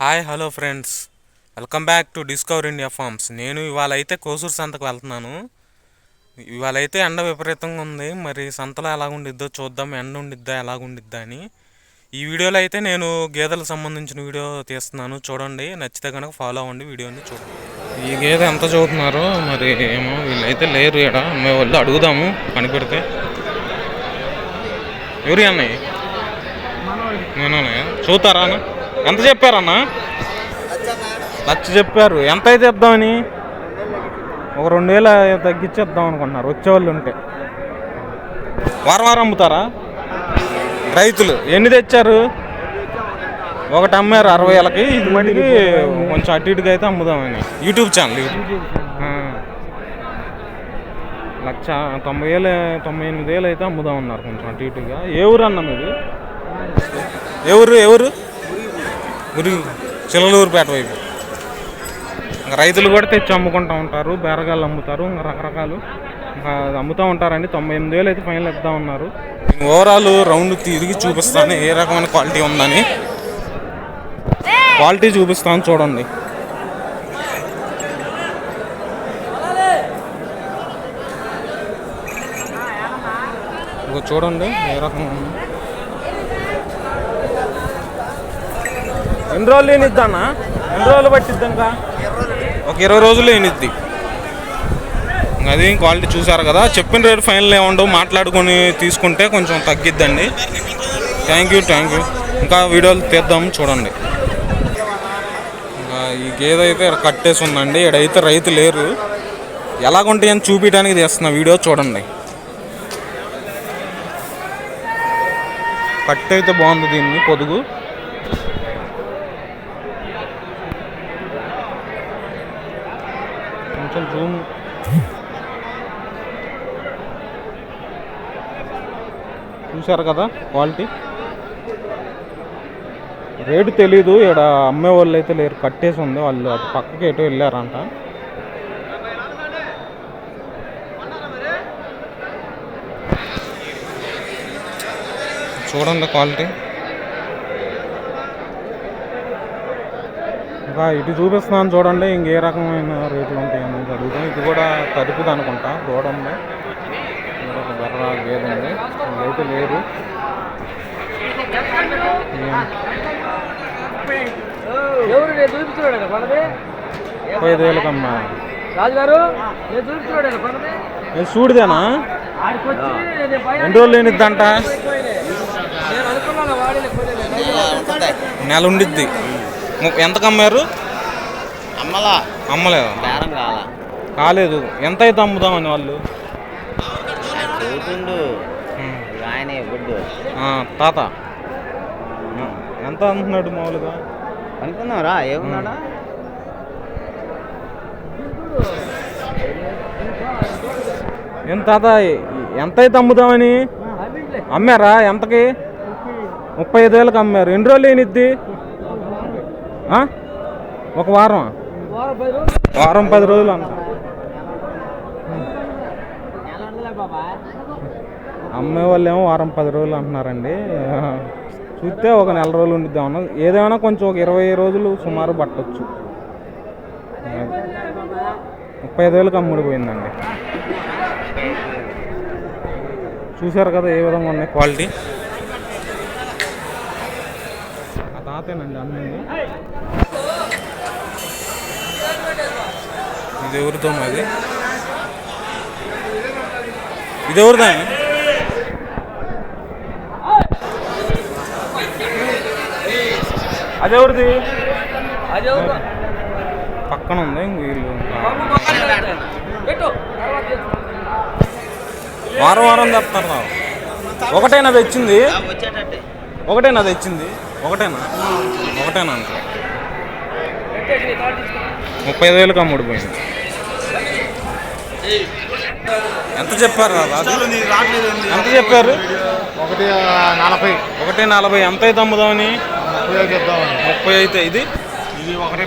Hi hello friends. Welcome back to discover India farms. నేను ఇవాళ అయితే కోసూరు సంతకు వెళ్తున్నాను. ఇవాళ అయితే ఎండ విపరీతంగా ఉంది. మరి సంతలో ఎలా ఉండిద్దో చూద్దాం. ఎండ ఉండిద్దా ఎలా ఉండిద్దా అని. ఈ వీడియోలో అయితే నేను గేదెలకు సంబంధించిన వీడియో తీస్తున్నాను. చూడండి. నచ్చితే కనుక ఫాలో అవ్వండి. వీడియోని చూడండి. ఈ గేదె ఎంత చదువుతున్నారో? మరి ఏమో వీళ్ళైతే లేరు ఇక్కడ మేము వెళ్ళి అడుగుదాము. కనిపెడితే ఎవరి అన్నయ్య? నేను చూతారా అన్న? ఎంత చెప్పారన్నా? లక్ష చెప్పారు. ఎంత అయితే ఇద్దామని ఒక రెండు వేల తగ్గించేద్దాం అనుకుంటున్నారు వచ్చేవాళ్ళు ఉంటే. వారం వారం అమ్ముతారా? రైతులు. ఎన్ని తెచ్చారు? ఒకటి అమ్మారు అరవై వేలకి ఇది మటుకి కొంచెం అటు ఇటుగా అయితే అమ్ముదామని. యూట్యూబ్ ఛానల్ లక్ష తొంభై వేలు తొంభై ఎనిమిది వేలు అయితే అమ్ముదాం అన్నారు కొంచెం అటు ఇటుగా. ఏ ఊరు అన్న మీది ఎవరు ఎవరు గురి చిల్లలూరుపేట వైపు. ఇంకా రైతులు కూడా తెచ్చి అమ్ముకుంటూ ఉంటారు బేరగాళ్ళు అమ్ముతారు ఇంకా రకరకాలు. ఇంకా అమ్ముతూ ఉంటారండి. తొంభై ఎనిమిది వేలు అయితే ఫైనల్ ఇద్దాం ఉన్నారు ఓవరాల్ రౌండ్ తిరిగి చూపిస్తాను ఏ రకమైన క్వాలిటీ ఉందని. క్వాలిటీ చూపిస్తాను చూడండి. ఇగో చూడండి ఏ రకం ఎన్ని రోజులు ఏనిద్దా అన్న? ఎన్ని రోజులు పట్టిద్ది ఇంకా? ఒక ఇరవై రోజులు ఏనిద్ది అది క్వాలిటీ చూసారు కదా చెప్పిన రేటు ఫైనల్ ఏముండవు మాట్లాడుకొని తీసుకుంటే కొంచెం తగ్గిద్దండి. థ్యాంక్ యూ థ్యాంక్ యూ ఇంకా వీడియోలు తీద్దాం చూడండి. ఇంకా ఈ గేదె అయితే ఇక్కడ కట్టేసి ఉందండి ఇక్కడైతే రైతు లేరు. ఎలాగుంటాయని చూపించడానికి తీస్తున్న వీడియో చూడండి. కట్ అయితే బాగుంది దీన్ని పొదుగు కొంచెం జూమ్ చూశారు కదా క్వాలిటీ. రేటు తెలీదు ఇక్కడ అమ్మే వాళ్ళు అయితే లేరు కట్టేసి ఉంది వాళ్ళు అటు పక్కకి ఎటు వెళ్ళారంట. చూడండి క్వాలిటీ. ఇంకా ఇటు చూపిస్తున్నాను చూడండి ఇంకే రకమైన రేట్లు ఉంటాయని అడుగుతాం ఇది కూడా తదుపుది అనుకుంటా గోడ ఉంది ఇక్కడ ఒక బర్ర గేదె ఉంది అయితే లేరు. ఏం- ఎవరు నేను చూపిస్తున్నాడు కదా పడది? ఐదు వేలకు అమ్మా రాజుగారు నేను చూపిస్తున్నాడు కదా పడది? చూడదేనా నేను పైన ఎన్ని రోజులు లేనిద్దంట. నెల ఉండిద్ది. ఎంతకు అమ్మారు అమ్మలా. అమ్మలేదు? కాలేదు. ఎంత అయితే అమ్ముదామని వాళ్ళు? ఉమ్. ఆయనే గుడ్డు. ఆ, తాత. ఎంత అంటున్నాడు మామూలుగా? అనుకుందాం రా ఏమున్నాడా ఏం తాత ఎంత అయితే అమ్ముదామని? అమ్మారా ఎంతకి? ముప్పై ఐదు వేలకు అమ్మారు. ఎన్ని రోజులు ఏనిద్ది ఆ? ఒక వారం. వారం పది రోజులు. వారం పది రోజులు అంట నెల ఉండదులే బాబా అమ్మే వాళ్ళు ఏమో వారం పది రోజులు అంటున్నారండి. చూస్తే ఒక నెల రోజులు ఉండిద్దామన్నా ఏదైనా కొంచెం ఒక ఇరవై రోజులు సుమారు పట్టొచ్చు. ముప్పై ఐదు వేలకు అమ్ముడిపోయిందండి చూశారు కదా ఏ విధంగా ఉన్నాయి క్వాలిటీ? ఆ తాతేనండి అమ్మింది ఇది ఎవరితో మాది ఇది ఎవరిదా? అది ఎవరిది? పక్కన ఉంది వీళ్ళు. వారం వారం తెస్తారు రా. ఒకటేనా తెచ్చింది ఒకటేనా తెచ్చింది ఒకటేనా? ఒకటేనా అంట. ముప్పై ఐదు వేలకు అమ్ముడిపోయింది ఎంత చెప్పారు ఎంత చెప్పారు? ఒకటి నలభై. ఒకటి నలభై. ఎంత అయితే అమ్ముదామని? ముప్పై అయితే ఇది? ఒకటి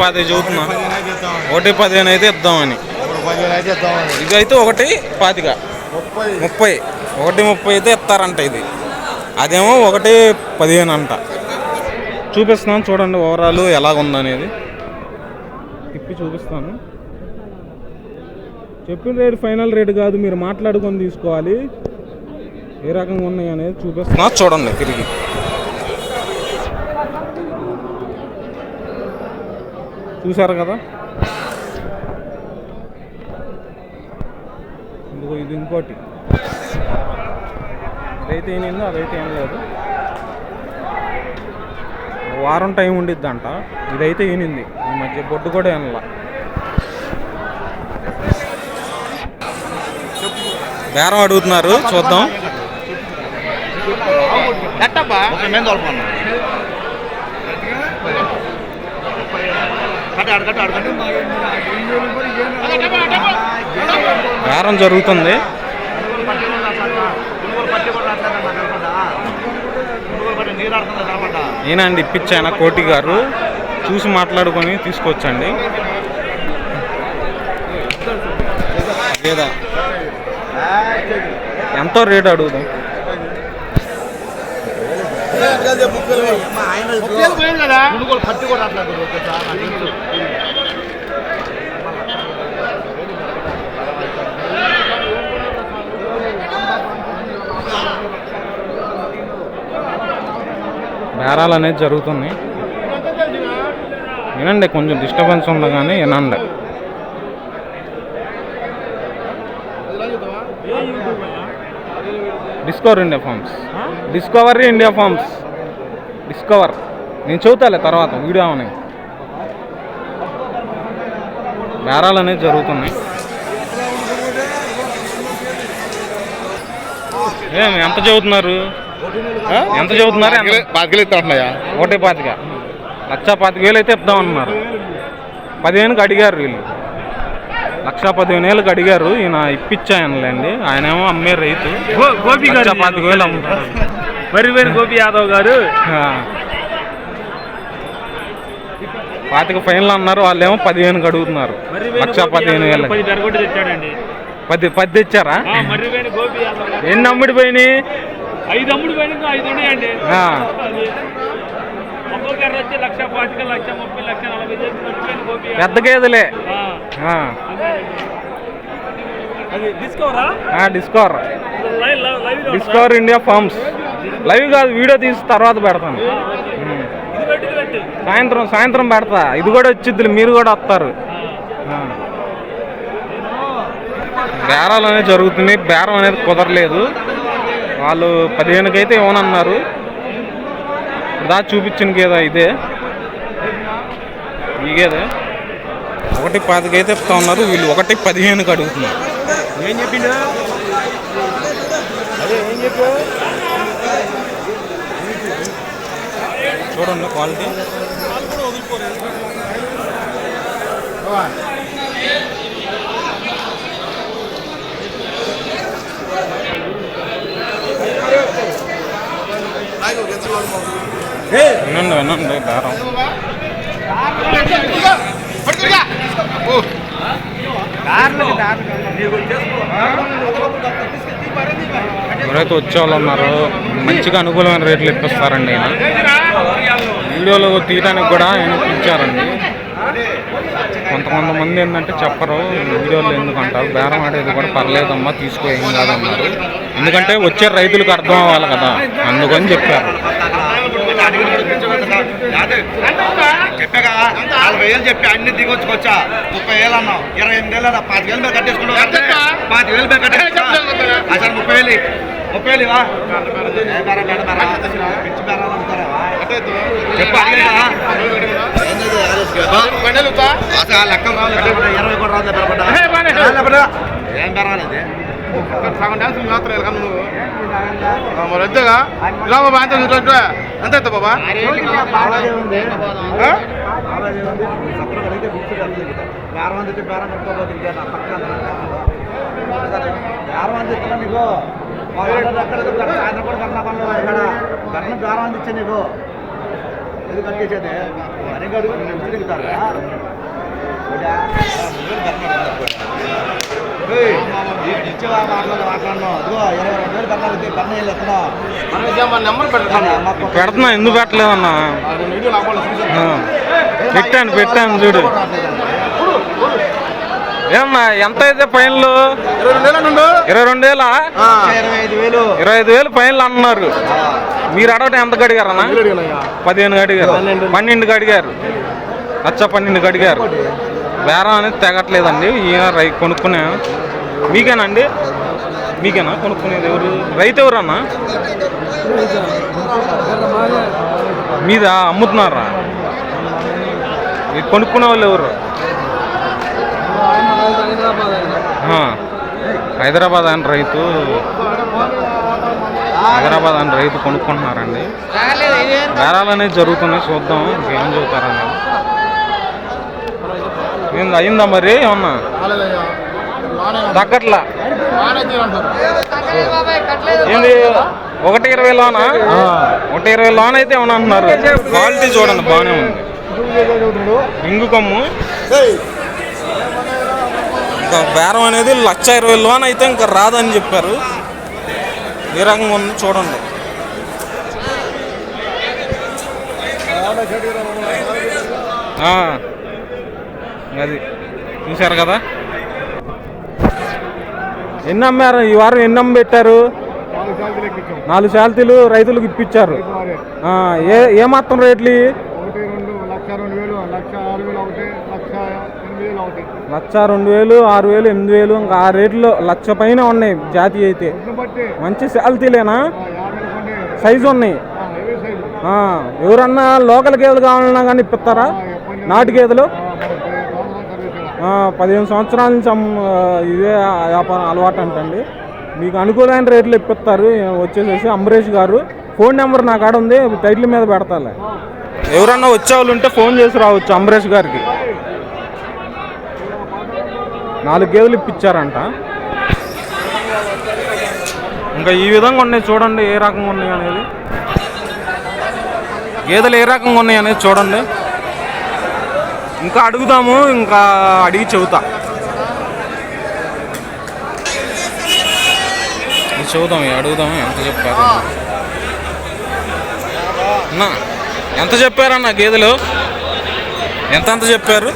పది చదువుతున్నా ఒకటి పదిహేను అయితే ఇద్దామని ఇది అయితే ఒకటి పాతిక ముప్పై. ముప్పై. ఒకటి ముప్పై అయితే ఇస్తారంట ఇది. అదేమో ఒకటి పదిహేను అంట. చూపిస్తున్నాను చూడండి ఓవరాల్ ఎలాగ ఉందనేది తిప్పి చూపిస్తాను. చెప్పిన రేటు ఫైనల్ రేటు కాదు మీరు మాట్లాడుకొని తీసుకోవాలి. ఏ రకంగా ఉన్నాయి అనేది చూపిస్తున్నా చూడండి తిరిగి. చూసారు కదా? ఇందుకో ఇది ఇంకోటి. ఇదైతే ఏనిందో అదైతే ఏం లేదు. వారం టైం ఉండిద్దంట. ఇదైతే ఈనింది ఈ మధ్య బొడ్డు కూడా ఏనలా. బేరం అడుగుతున్నారు. చూద్దాం. బేరం జరుగుతుంది. నేనండి ఇప్పించాయన కోటి గారు. చూసి మాట్లాడుకొని తీసుకొచ్చండి. లేదా? ఎంతో రేట్ అడుగుదాం. బేరాలు అనేది జరుగుతున్నాయి. వినండి కొంచెం డిస్టర్బెన్స్ ఉండగానే వినండి. Discover India farms discovery India farms discover నేను చదువుతాలే తర్వాత వీడియో అని బేరాలు అనేది జరుగుతున్నాయి. ఏం ఎంత చదువుతున్నారు ఎంత చదువుతున్నారు ఉంటున్నాయా ఒకటి పాతిక. లక్ష పాతిక వేలు అయితే ఇద్దాం అన్నారు పదిహేనుకి అడిగారు వీళ్ళు. లక్ష పదిహేను వేలకు అడిగారు. ఈయన ఇప్పించాయనలేండి ఆయన ఏమో అమ్మే రైతు. గోపి పాతిక వేలు అమ్ముతారు గోపి యాదవ్ గారు. పాతిక ఫైనల్ అన్నారు. వాళ్ళు ఏమో పదిహేనుకి అడుగుతున్నారు. లక్ష పదిహేను వేలు పది పది తెచ్చారా? గారు. ఎన్ని అమ్ముడు పోయినాయి? ఐదు అమ్ముడు ఇంకా ఐదు ఉన్నాయండి. పెద్ద గేదెలే. ఆ, ఆ. అది తీసుకోరా ఆ, discover. Discover India farms. Live కాదు వీడియో తీసి తర్వాత పెడతాను. సాయంత్రం సాయంత్రం పెడతా. ఇది కూడా వచ్చిద్ది మీరు కూడా వస్తారు. బేరాలు అనేది జరుగుతున్నాయి. బేరం అనేది కుదరలేదు. వాళ్ళు పదిహేనుకి అయితే ఇవ్వనన్నారు. దా చూపించిన గేదా ఇదే? ఈ గేదే? ఒకటి పాతికైతే ఇస్తా ఉన్నారు వీళ్ళు ఒకటి పదిహేనుకి అడుగుతున్నారు. ఏం చెప్పిండు? చూడండి క్వాలిటీ. వినండి వినండి దారం. ఎవరైతే వచ్చే వాళ్ళు ఉన్నారో మంచిగా అనుకూలమైన రేట్లు ఇప్పిస్తారండి ఆయన వీడియోలో తీయడానికి కూడా ఆయన ఇప్పించారండి. కొంతమంది మంది ఏంటంటే చెప్పరు వీడియోలో ఎందుకంటారు బేరం ఆడేది కూడా పర్లేదమ్మా తీసుకో ఏం కాదన్నారు. ఎందుకంటే వచ్చే రైతులకు అర్థం అవ్వాలి కదా అందుకని చెప్పారు. చెప్పాక నలభై వేలు చెప్పి అన్ని దిగొచ్చుకొచ్చా? ముప్పై వేలు అన్నావు ఇరవై ఎనిమిది వేలు అన్నా పాతి వేలు మీద కట్టేసుకున్నావు. పాతి వేలు మీద కట్టేసుకున్నా అసలు ముప్పై వేలు. ముప్పై వేలు? చెప్పు అడిగేదా? అసలు ఆ లెక్కలు రావాలి ఇరవై కూడా రాదు. ఏం ఇది సగం డాన్స్ మాత్రం వెళ్ళగా నువ్వు. ఆ, మరి అంతేగా ఇలా బాబా అంత చూసినట్టు ఎంత అవుతా బాబా. అలాగే ఉంది ఆ? నీకు కట్టేసేది అని కడుగు నేను పెడుతున్నా ఎందుకు పెట్టలేదన్నా. పెట్టాను పెట్టాను చూడు. ఏమన్నా ఎంత అయితే ఫైన్లు? ఇరవై రెండు వేలు ఇరవై ఐదు వేలు. ఇరవై ఐదు వేలు ఫైన్లు అన్నారు. మీరు అడగటం ఎంత అడిగారన్నా పదిహేను అడిగారు పన్నెండుకి అడిగారు లచ్చ పన్నెండుకి అడిగారు బేరం అనేది తెగట్లేదండి. ఈయన రై కొనుక్కునే మీకేనండి? మీకేనా? కొనుక్కునేది ఎవరు? రైతు ఎవరన్నా? మీద? అమ్ముతున్నారా? కొనుక్కునే వాళ్ళు ఎవరు? హైదరాబాద్ అని రైతు హైదరాబాద్ అని రైతు కొనుక్కుంటున్నారండి. బేరాలు అనేది జరుగుతున్నాయి చూద్దాం. ఇంకేం చదువుతారని ఏంది అయిందా మరి? ఏమన్నా? తగ్గట్లా. ఏంది? ఒకటి ఇరవై లోనా? ఒకటి ఇరవై లోన్ అయితే ఏమన్నా అంటున్నారు? క్వాలిటీ చూడండి బాగానే ఉంది. ఇంగు కొమ్ము. ఇంకా బేరం అనేది లక్ష ఇరవై లోన్ అయితే ఇంకా రాదని చెప్పారు. ఏ రకంగా ఉంది చూడండి. ఆ, అది చూశారు కదా? ఎన్ని అమ్మారు? ఈ వారం ఎన్ని అమ్మ పెట్టారు? నాలుగు శాలతీలు రైతులకు ఇప్పించారు. ఆ, ఏ ఏ మాత్రం రేట్లు లక్ష రెండు వేలు లక్ష ఆరు వేలు ఒకటి లక్ష ఎనిమిది వేలు ఇంకా ఆ రేట్లో లక్ష పైన ఉన్నాయి జాతి అయితే. మంచి శాలతీలేనా సైజు ఉన్నాయి. Heavy size. ఆ, ఎవరన్నా లోకల్ గేదెలు కావాలన్నా కానీ ఇప్పిస్తారా? నాటు గేదెలు? పదిహేను సంవత్సరాల నుంచి ఇదే వ్యాపారం అలవాటు అంటండి. మీకు అనుకూలమైన రేట్లు ఇప్పిస్తారు. వచ్చేసేసి అంబరీష్ గారు. ఫోన్ నెంబర్ నా కాడ ఉంది. టైటిల్ మీద పెడతాలే. ఎవరన్నా వచ్చే వాళ్ళు ఉంటే ఫోన్ చేసి రావచ్చు అంబరీష్ గారికి. నాలుగు గేదెలు ఇప్పించారంట. ఇంకా ఈ విధంగా ఉన్నాయి చూడండి ఏ రకంగా ఉన్నాయి అనేది. గేదెలు ఏ రకంగా ఉన్నాయి అనేది చూడండి. ఇంకా అడుగుదాము ఇంకా అడిగి చెబుతా. చెబుదాం ఇది అడుగుదాము ఎంత చెప్పారు? అన్నా ఎంత చెప్పారన్న గేదెలు? ఎంత ఎంత చెప్పారు?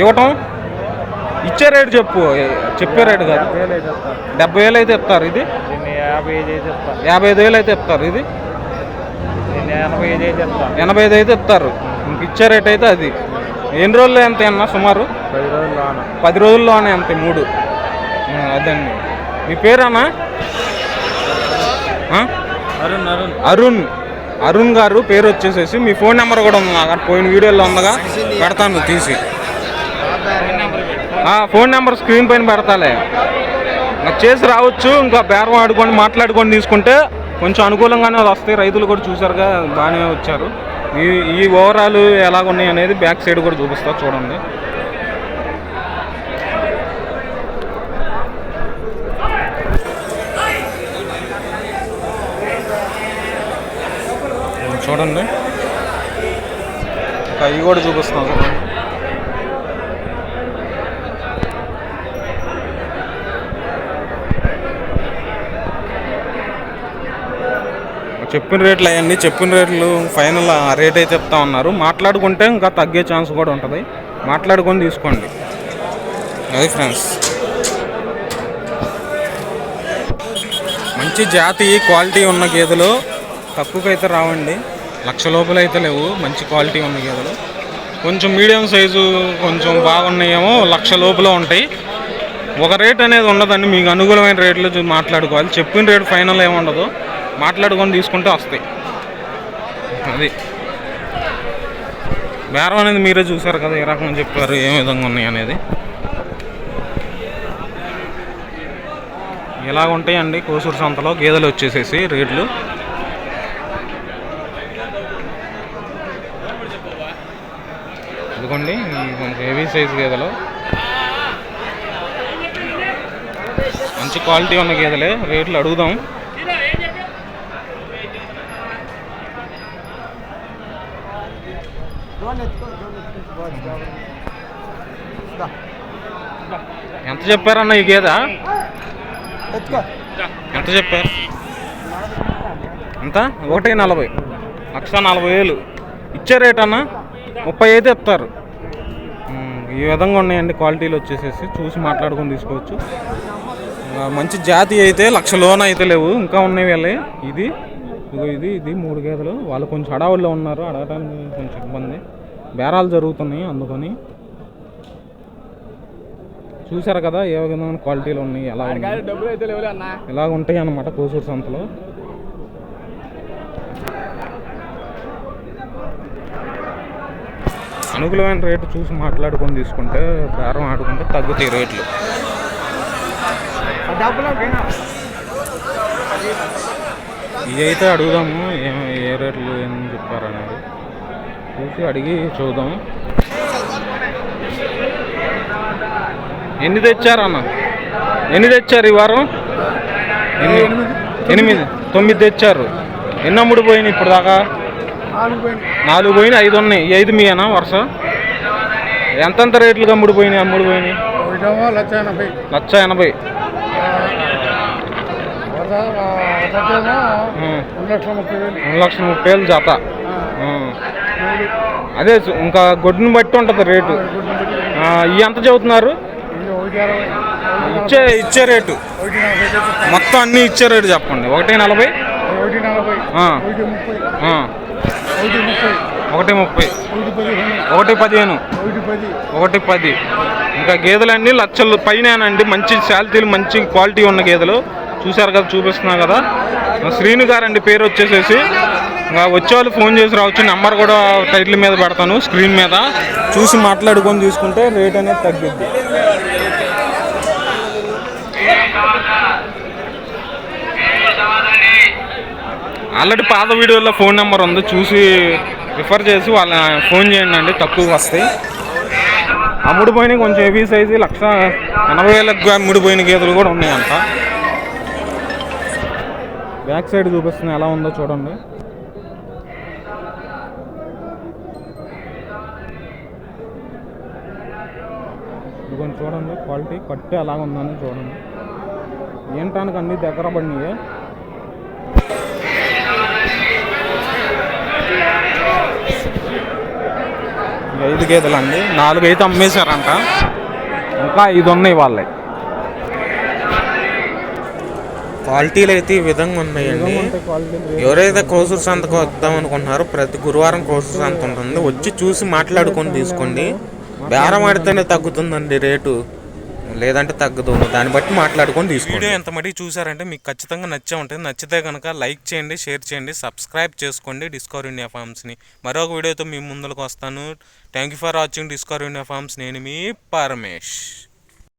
ఇవ్వటం? ఇచ్చే రేటు చెప్పు చెప్పే రేటు కాదు. డెబ్బై వేలు అయితే ఇస్తారు. ఇది? యాభై ఐదు వేలు అయితే ఇస్తారు ఇది? ఎనభై ఐదు అయితే ఇస్తారు. ఇంక ఇచ్చే రేట్ అయితే అది. ఎన్ని రోజులు ఎంత అన్న సుమారు? పది రోజులు లోన పది రోజుల్లోనే అంతే మూడు. అదండి. మీ పేరేనా ఆ? అరుణ్ అరుణ్. అరుణ్. అరుణ్ గారు పేరు వచ్చేసేసి మీ ఫోన్ నెంబర్ కూడా ఉంది నా కాడ పోయిన వీడియోలో ఉందగా. పెడతాను తీసి. ఫోన్ నెంబర్ స్క్రీన్ పైన పెడతాలే. నాకు చేసి రావచ్చు. ఇంకా బేరం ఆడుకొని మాట్లాడుకొని తీసుకుంటే కొంచెం అనుకూలంగానే వస్తాయి. రైతులు కూడా చూసారుగా బాగానే వచ్చారు. ఈ ఈ ఓవరాల్ ఎలాగున్నాయి అనేది బ్యాక్ సైడ్ కూడా చూపిస్తా చూడండి. చూడండి. ఇంకా ఇవి కూడా చూపిస్తాం చెప్పిన రేట్లు అవన్నీ చెప్పిన రేట్లు ఫైనల్ ఆ రేట్ అయితే చెప్తా ఉన్నారు. మాట్లాడుకుంటే ఇంకా తగ్గే ఛాన్స్ కూడా ఉంటుంది. మాట్లాడుకొని తీసుకోండి. అది ఫ్రెండ్స్ మంచి జాతి క్వాలిటీ ఉన్న గేదెలు తక్కువకైతే రావండి. లక్ష లోపల అయితే లేవు మంచి క్వాలిటీ ఉన్న గేదెలు. కొంచెం మీడియం సైజు కొంచెం బాగున్నాయేమో లక్ష లోపల ఉంటాయి. ఒక రేట్ అనేది ఉండదండి. మీకు అనుకూలమైన రేట్లు మాట్లాడుకోవాలి. చెప్పిన రేటు ఫైనల్ ఏమి ఉండదు. మాట్లాడుకొని తీసుకుంటే వస్తాయి. అది. బేరం అనేది మీరే చూసారు కదా ఏ రకంగా చెప్పారు ఏ విధంగా ఉన్నాయి అనేది. ఇలా ఉంటాయండి కోసూరు సంతలో గేదెలు వచ్చేసేసి రేట్లు. ఇదిగోండి కొంచెం హెవీ సైజ్ గేదెలు. మంచి క్వాలిటీ ఉన్న గేదెలే రేట్లు అడుగుదాం. ఎంత చెప్పారన్న ఈ గేద? ఎంత చెప్పారు? ఎంత? ఒకటి నలభై. లక్ష నలభై వేలు. ఇచ్చే రేట్ అన్న ముప్పై అయితే ఇస్తారు. ఈ విధంగా ఉన్నాయండి క్వాలిటీలు వచ్చేసేసి. చూసి మాట్లాడుకొని తీసుకోవచ్చు. మంచి జాతి అయితే లక్ష లోన్ అయితే లేవు. ఇంకా ఉన్నాయి వెళ్ళి ఇది ఇదిగో ఇది ఇది మూడు గేదెలు. వాళ్ళు కొంచెం హడావుల్లో ఉన్నారు అడగడానికి కొంచెం ఇబ్బంది. బేరాలు జరుగుతున్నాయి అందుకని. చూశారు కదా ఏ విధమైన క్వాలిటీలు ఉన్నాయి ఎలా ఇలా ఉంటాయి అన్నమాట కోసూరు సంతలో. అనుకూలమైన రేటు చూసి మాట్లాడుకొని తీసుకుంటే బేరం ఆడుకుంటే తగ్గుతాయి రేట్లు. అయితే అడుగుదాము ఏం ఏ రేట్లు ఏం చెప్పారనేది. చూసి అడిగి చూద్దాము. ఎన్ని తెచ్చారన్న ఎన్ని తెచ్చారు ఈ వారం? ఎనిమిది. తొమ్మిది తెచ్చారు. ఎన్ని అమ్ముడు పోయినాయి ఇప్పుడు దాకా నాలుగు పోయినాయి ఐదు ఉన్నాయి. ఈ ఐదు మీయేనా వరుస? ఎంతెంత రేట్లుగా అమ్ముడు పోయినాయి అమ్ముడు పోయినాయి? లక్ష ఎనభై లక్ష ఎనభై ఒకటేమో ఉం. రెండు లక్షల ముప్పై వేలు జత. అదే ఇంకా గొడ్డుని బట్టి ఉంటుంది రేటు. ఎంత అరవై. ఇచ్చే ఇచ్చే రేటు. మొత్తం అన్ని ఇచ్చే రేటు చెప్పండి. ఒకటి నలభై? ఒకటి ముప్పై. ఒకటి పదిహేను. ఒకటి పది. ఇంకా గేదెలన్నీ లక్షలు పైనేనండి. మంచి శాలిటీలు మంచి క్వాలిటీ ఉన్న గేదెలు. చూశారు కదా చూపిస్తున్నా కదా. శ్రీను గారండి పేరు వచ్చేసేసి. ఇంకా వచ్చే వాళ్ళు ఫోన్ చేసి రావచ్చు నెంబర్ కూడా టైటిల్ మీద పెడతాను స్క్రీన్ మీద. చూసి మాట్లాడుకొని తీసుకుంటే రేట్ అనేది తగ్గిద్ది. ఆల్రెడీ పాత వీడియోలో ఫోన్ నెంబర్ ఉంది చూసి రిఫర్ చేసి వాళ్ళ ఫోన్ చేయండి అండి తక్కువ వస్తాయి. అమ్ముడు పోయిన కొంచెం హెవీ సైజు లక్ష ఎనభై వేలకు అమ్ముడు పోయిన గేదెలు కూడా ఉన్నాయంట. బ్యాక్ సైడ్ చూపిస్తుంది ఎలా ఉందో చూడండి. కొంచెం చూడండి క్వాలిటీ కట్టు ఎలా ఉందని చూడండి. ఏంటానికి అన్ని దగ్గర పడినాయి? ఐదు గేదెలు అండి నాలుగు అయితే అమ్మేశారంట. ఇంకా ఐదు ఉన్నాయి వాళ్ళే. క్వాలిటీలు అయితే ఈ విధంగా ఉన్నాయండి. ఎవరైతే కోసూరు సంతకు వద్దాం అనుకుంటున్నారో ప్రతి గురువారం కోసూరు సంత ఉంటుంది. వచ్చి చూసి మాట్లాడుకొని తీసుకోండి. బేరం ఆడితేనే తగ్గుతుందండి రేటు. లేదంటే తగ్గదు. దాన్ని బట్టి మాట్లాడుకొని తీసుకోండి. వీడియో ఎంత మటుకు చూసారంటే మీకు ఖచ్చితంగా నచ్చే ఉంటుంది. నచ్చితే కనుక లైక్ చేయండి షేర్ చేయండి సబ్స్క్రైబ్ చేసుకోండి డిస్కవర్ ఇండియా ఫార్మ్స్ని. మరొక వీడియోతో మీ ముందుకు వస్తాను. Thank you for watching discover India farms. నేను మీ పరమేష్.